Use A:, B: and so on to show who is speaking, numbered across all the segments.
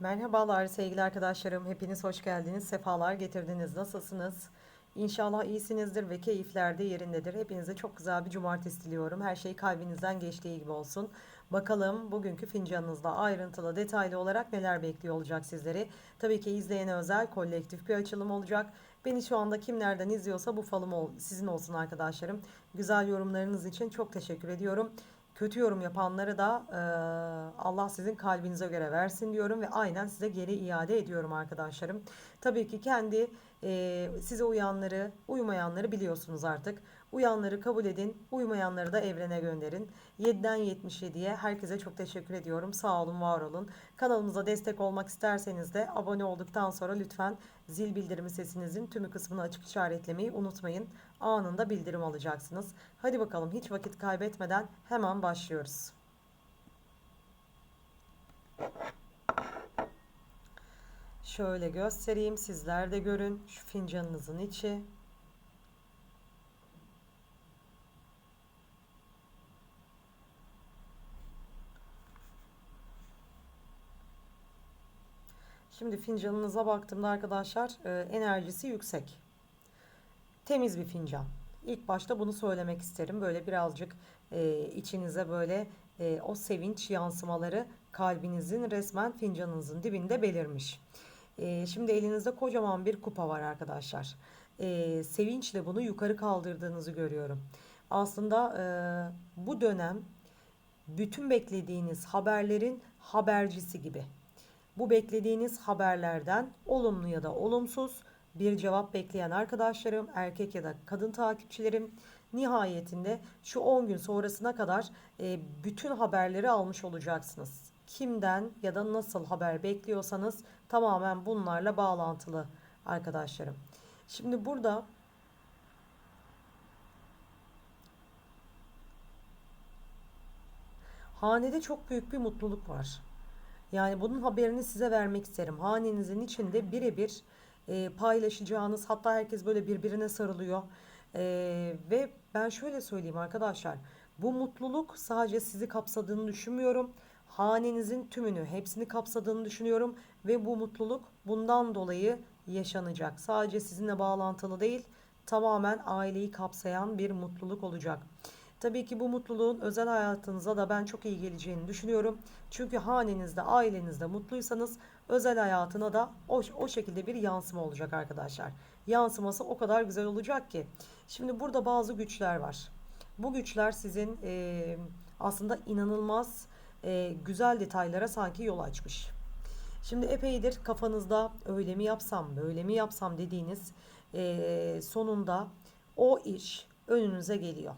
A: Merhabalar sevgili arkadaşlarım. Hepiniz hoş geldiniz. Sefalar getirdiniz. Nasılsınız? İnşallah iyisinizdir ve keyifler de yerindedir. Hepinize çok güzel bir cumartesi diliyorum. Her şey kalbinizden geçtiği gibi olsun. Bakalım bugünkü fincanınızda ayrıntılı, detaylı olarak neler bekliyor olacak sizleri. Tabii ki izleyene özel kolektif bir açılım olacak. Beni şu anda kim nereden izliyorsa bu falım sizin olsun arkadaşlarım. Güzel yorumlarınız için çok teşekkür ediyorum. Kötü yorum yapanları da e, Allah sizin kalbinize göre versin diyorum ve aynen size geri iade ediyorum arkadaşlarım. Tabii ki kendi e, size uyanları, uymayanları biliyorsunuz artık. Uyanları kabul edin, uymayanları da evrene gönderin. 7'den 77'ye herkese çok teşekkür ediyorum. Sağ olun, var olun. Kanalımıza destek olmak isterseniz de abone olduktan sonra lütfen zil bildirimi sesinizin tümü kısmını açık işaretlemeyi unutmayın. Anında bildirim alacaksınız. Hadi bakalım hiç vakit kaybetmeden hemen başlıyoruz. Şöyle göstereyim sizler de görün şu fincanınızın içi. Şimdi fincanınıza baktığımda arkadaşlar e, enerjisi yüksek. Temiz bir fincan. İlk başta bunu söylemek isterim. Böyle birazcık e, içinize böyle e, o sevinç yansımaları kalbinizin resmen fincanınızın dibinde belirmiş. E, şimdi elinizde kocaman bir kupa var arkadaşlar. E, sevinçle bunu yukarı kaldırdığınızı görüyorum. Aslında e, bu dönem bütün beklediğiniz haberlerin habercisi gibi. Bu beklediğiniz haberlerden olumlu ya da olumsuz bir cevap bekleyen arkadaşlarım, erkek ya da kadın takipçilerim nihayetinde şu 10 gün sonrasına kadar e, bütün haberleri almış olacaksınız. Kimden ya da nasıl haber bekliyorsanız tamamen bunlarla bağlantılı arkadaşlarım. Şimdi burada hanede çok büyük bir mutluluk var. Yani bunun haberini size vermek isterim. Hanenizin içinde birebir e, paylaşacağınız hatta herkes böyle birbirine sarılıyor. E, ve ben şöyle söyleyeyim arkadaşlar. Bu mutluluk sadece sizi kapsadığını düşünmüyorum. Hanenizin tümünü, hepsini kapsadığını düşünüyorum ve bu mutluluk bundan dolayı yaşanacak. Sadece sizinle bağlantılı değil, tamamen aileyi kapsayan bir mutluluk olacak. Tabii ki bu mutluluğun özel hayatınıza da ben çok iyi geleceğini düşünüyorum. Çünkü hanenizde, ailenizde mutluysanız özel hayatına da o, o şekilde bir yansıma olacak arkadaşlar. Yansıması o kadar güzel olacak ki. Şimdi burada bazı güçler var. Bu güçler sizin e, aslında inanılmaz e, güzel detaylara sanki yol açmış. Şimdi epeydir kafanızda öyle mi yapsam, böyle mi yapsam dediğiniz e, sonunda o iş önünüze geliyor.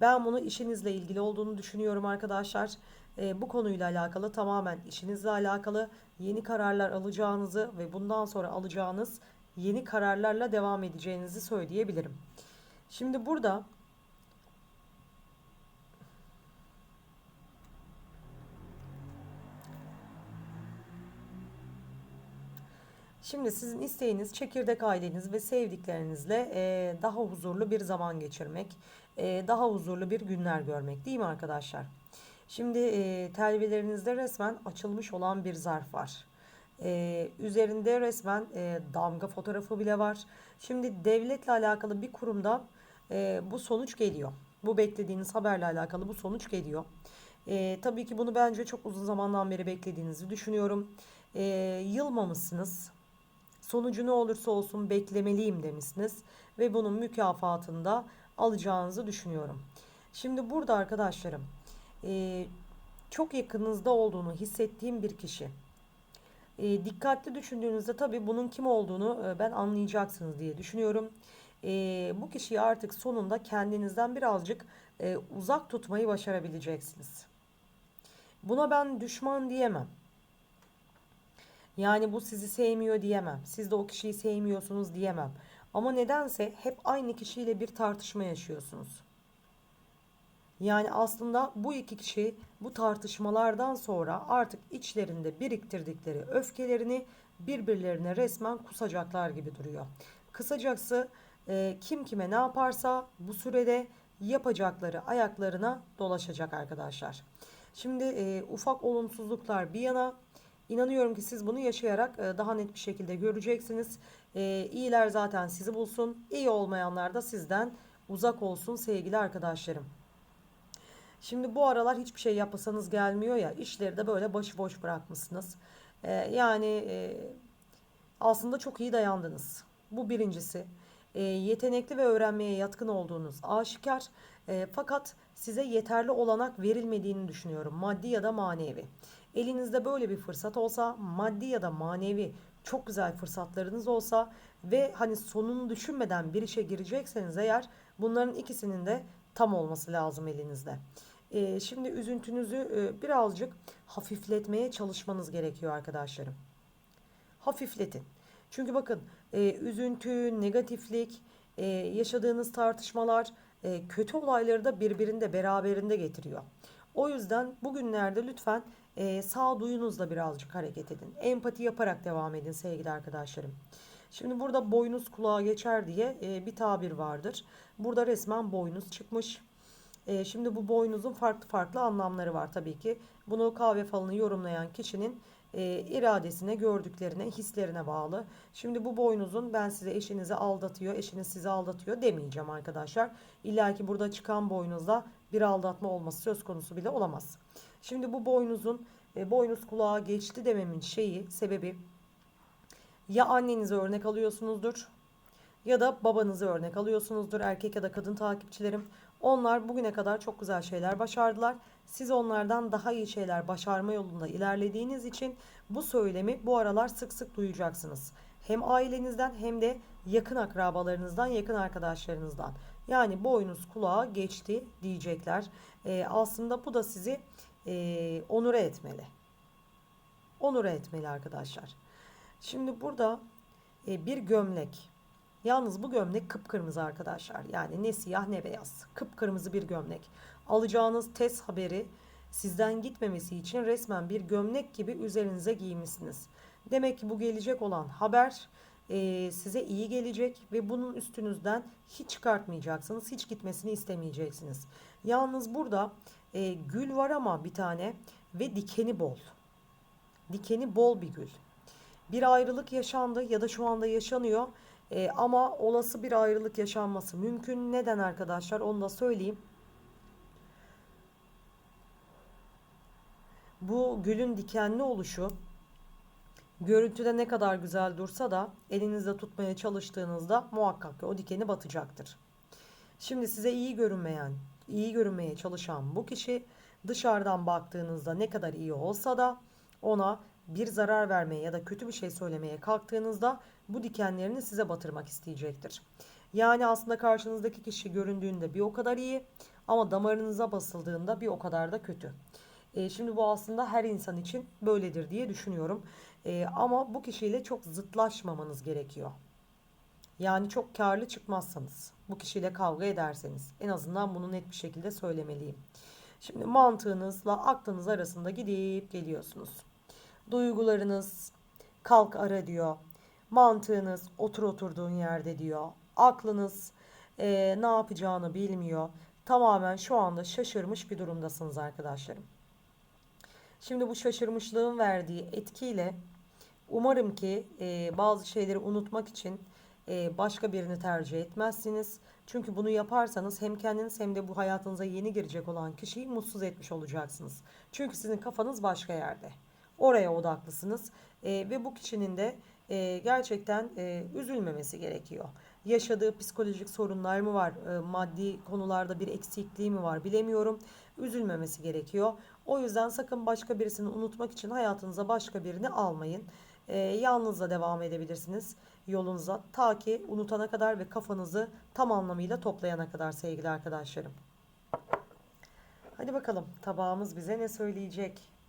A: Ben bunu işinizle ilgili olduğunu düşünüyorum arkadaşlar. E, bu konuyla alakalı tamamen işinizle alakalı yeni kararlar alacağınızı ve bundan sonra alacağınız yeni kararlarla devam edeceğinizi söyleyebilirim. Şimdi burada Şimdi sizin isteğiniz çekirdek aileniz ve sevdiklerinizle e, daha huzurlu bir zaman geçirmek, e, daha huzurlu bir günler görmek değil mi arkadaşlar? Şimdi e, telvelerinizde resmen açılmış olan bir zarf var. E, üzerinde resmen e, damga fotoğrafı bile var. Şimdi devletle alakalı bir kurumdan e, bu sonuç geliyor. Bu beklediğiniz haberle alakalı bu sonuç geliyor. E, tabii ki bunu bence çok uzun zamandan beri beklediğinizi düşünüyorum. E, yılmamışsınız. Sonucu ne olursa olsun beklemeliyim demişsiniz ve bunun mükafatını da alacağınızı düşünüyorum. Şimdi burada arkadaşlarım e, çok yakınınızda olduğunu hissettiğim bir kişi. E, dikkatli düşündüğünüzde tabii bunun kim olduğunu e, ben anlayacaksınız diye düşünüyorum. Bu kişiyi artık sonunda kendinizden birazcık uzak tutmayı başarabileceksiniz. Buna ben düşman diyemem. Yani bu sizi sevmiyor diyemem. Siz de o kişiyi sevmiyorsunuz diyemem. Ama nedense hep aynı kişiyle bir tartışma yaşıyorsunuz. Yani aslında bu iki kişi bu tartışmalardan sonra artık içlerinde biriktirdikleri öfkelerini birbirlerine resmen kusacaklar gibi duruyor. Kısacası e, kim kime ne yaparsa bu sürede yapacakları ayaklarına dolaşacak arkadaşlar. Şimdi e, ufak olumsuzluklar bir yana İnanıyorum ki siz bunu yaşayarak e, daha net bir şekilde göreceksiniz. E, iyiler zaten sizi bulsun. İyi olmayanlar da sizden uzak olsun sevgili arkadaşlarım. Şimdi bu aralar hiçbir şey yapmasanız gelmiyor ya işleri de böyle başıboş bırakmışsınız. E, yani aslında çok iyi dayandınız. Bu birincisi. Yetenekli ve öğrenmeye yatkın olduğunuz aşikar. Fakat size yeterli olanak verilmediğini düşünüyorum. Maddi ya da manevi. Elinizde böyle bir fırsat olsa, maddi ya da manevi çok güzel fırsatlarınız olsa ve hani sonunu düşünmeden bir işe girecekseniz eğer bunların ikisinin de tam olması lazım elinizde. E, şimdi üzüntünüzü e, birazcık hafifletmeye çalışmanız gerekiyor arkadaşlarım. Hafifletin. Çünkü bakın e, üzüntü, negatiflik, e, yaşadığınız tartışmalar e, kötü olayları da birbirinde beraberinde getiriyor. O yüzden bugünlerde lütfen e, sağduyunuzla birazcık hareket edin. Empati yaparak devam edin sevgili arkadaşlarım. Şimdi burada boynuz kulağa geçer diye e, bir tabir vardır. Burada resmen boynuz çıkmış. E, şimdi bu boynuzun farklı farklı anlamları var tabii ki. Bunu kahve falını yorumlayan kişinin e, iradesine, gördüklerine, hislerine bağlı. Şimdi bu boynuzun ben size eşinizi aldatıyor, eşiniz sizi aldatıyor demeyeceğim arkadaşlar. İlla ki burada çıkan boynuzda bir aldatma olması söz konusu bile olamaz. Şimdi bu boynuzun e, boynuz kulağa geçti dememin şeyi, sebebi ya annenize örnek alıyorsunuzdur ya da babanızı örnek alıyorsunuzdur erkek ya da kadın takipçilerim. Onlar bugüne kadar çok güzel şeyler başardılar. Siz onlardan daha iyi şeyler başarma yolunda ilerlediğiniz için bu söylemi bu aralar sık sık duyacaksınız. Hem ailenizden hem de yakın akrabalarınızdan, yakın arkadaşlarınızdan. Yani boynuz kulağa geçti diyecekler. Ee, aslında bu da sizi e, onure etmeli. Onure etmeli arkadaşlar. Şimdi burada e, bir gömlek. Yalnız bu gömlek kıpkırmızı arkadaşlar. Yani ne siyah ne beyaz. Kıpkırmızı bir gömlek. Alacağınız test haberi sizden gitmemesi için resmen bir gömlek gibi üzerinize giymişsiniz. Demek ki bu gelecek olan haber e, size iyi gelecek ve bunun üstünüzden hiç çıkartmayacaksınız. Hiç gitmesini istemeyeceksiniz. Yalnız burada e, gül var ama bir tane ve dikeni bol. Dikeni bol bir gül. Bir ayrılık yaşandı ya da şu anda yaşanıyor. E, ama olası bir ayrılık yaşanması mümkün. Neden arkadaşlar onu da söyleyeyim. Bu gülün dikenli oluşu görüntüde ne kadar güzel dursa da elinizde tutmaya çalıştığınızda muhakkak ki o dikeni batacaktır. Şimdi size iyi görünmeyen, iyi görünmeye çalışan bu kişi dışarıdan baktığınızda ne kadar iyi olsa da ona bir zarar vermeye ya da kötü bir şey söylemeye kalktığınızda bu dikenlerini size batırmak isteyecektir. Yani aslında karşınızdaki kişi göründüğünde bir o kadar iyi ama damarınıza basıldığında bir o kadar da kötü. E, şimdi bu aslında her insan için böyledir diye düşünüyorum. E, ama bu kişiyle çok zıtlaşmamanız gerekiyor. Yani çok karlı çıkmazsanız, bu kişiyle kavga ederseniz en azından bunu net bir şekilde söylemeliyim. Şimdi mantığınızla aklınız arasında gidip geliyorsunuz. Duygularınız kalk ara diyor. Mantığınız otur oturduğun yerde diyor. Aklınız e, ne yapacağını bilmiyor. Tamamen şu anda şaşırmış bir durumdasınız arkadaşlarım. Şimdi bu şaşırmışlığın verdiği etkiyle umarım ki e, bazı şeyleri unutmak için e, başka birini tercih etmezsiniz. Çünkü bunu yaparsanız hem kendiniz hem de bu hayatınıza yeni girecek olan kişiyi mutsuz etmiş olacaksınız. Çünkü sizin kafanız başka yerde. Oraya odaklısınız e, ve bu kişinin de e, gerçekten e, üzülmemesi gerekiyor. Yaşadığı psikolojik sorunlar mı var, e, maddi konularda bir eksikliği mi var bilemiyorum. Üzülmemesi gerekiyor. O yüzden sakın başka birisini unutmak için hayatınıza başka birini almayın. E, yalnızla devam edebilirsiniz yolunuza ta ki unutana kadar ve kafanızı tam anlamıyla toplayana kadar sevgili arkadaşlarım. Hadi bakalım tabağımız bize ne söyleyecek?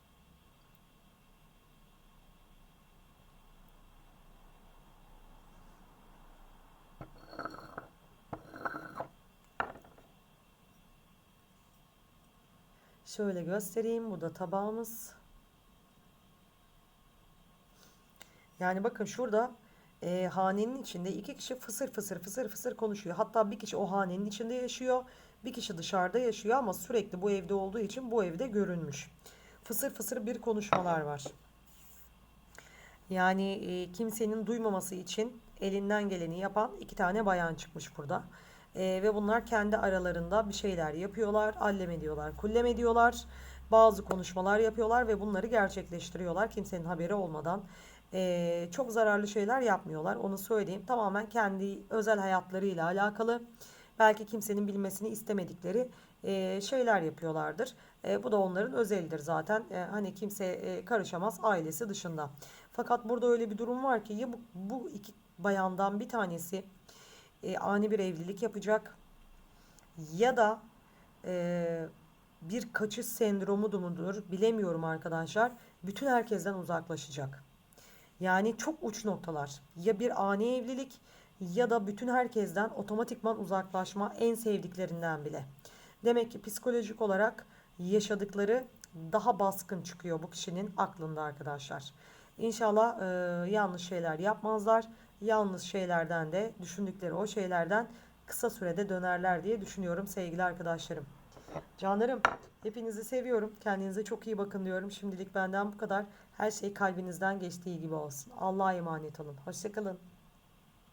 A: Şöyle göstereyim. Bu da tabağımız. Yani bakın şurada e, hanenin içinde iki kişi fısır fısır fısır fısır konuşuyor. Hatta bir kişi o hanenin içinde yaşıyor. Bir kişi dışarıda yaşıyor ama sürekli bu evde olduğu için bu evde görünmüş. Fısır fısır bir konuşmalar var. Yani e, kimsenin duymaması için elinden geleni yapan iki tane bayan çıkmış burada. E, ve bunlar kendi aralarında bir şeyler yapıyorlar, allem ediyorlar, kullem ediyorlar. Bazı konuşmalar yapıyorlar ve bunları gerçekleştiriyorlar kimsenin haberi olmadan. E, çok zararlı şeyler yapmıyorlar, onu söyleyeyim. Tamamen kendi özel hayatlarıyla alakalı. Belki kimsenin bilmesini istemedikleri e, şeyler yapıyorlardır. E, bu da onların özelidir zaten. E, hani kimse e, karışamaz ailesi dışında. Fakat burada öyle bir durum var ki ya bu, bu iki bayandan bir tanesi e, ani bir evlilik yapacak ya da e, bir kaçış sendromu mudur bilemiyorum arkadaşlar. Bütün herkesten uzaklaşacak. Yani çok uç noktalar. Ya bir ani evlilik ya da bütün herkesten otomatikman uzaklaşma en sevdiklerinden bile. Demek ki psikolojik olarak yaşadıkları daha baskın çıkıyor bu kişinin aklında arkadaşlar. İnşallah e, yanlış şeyler yapmazlar. Yanlış şeylerden de düşündükleri o şeylerden kısa sürede dönerler diye düşünüyorum sevgili arkadaşlarım. Canlarım hepinizi seviyorum. Kendinize çok iyi bakın diyorum. Şimdilik benden bu kadar. Her şey kalbinizden geçtiği gibi olsun. Allah'a emanet olun. Hoşçakalın.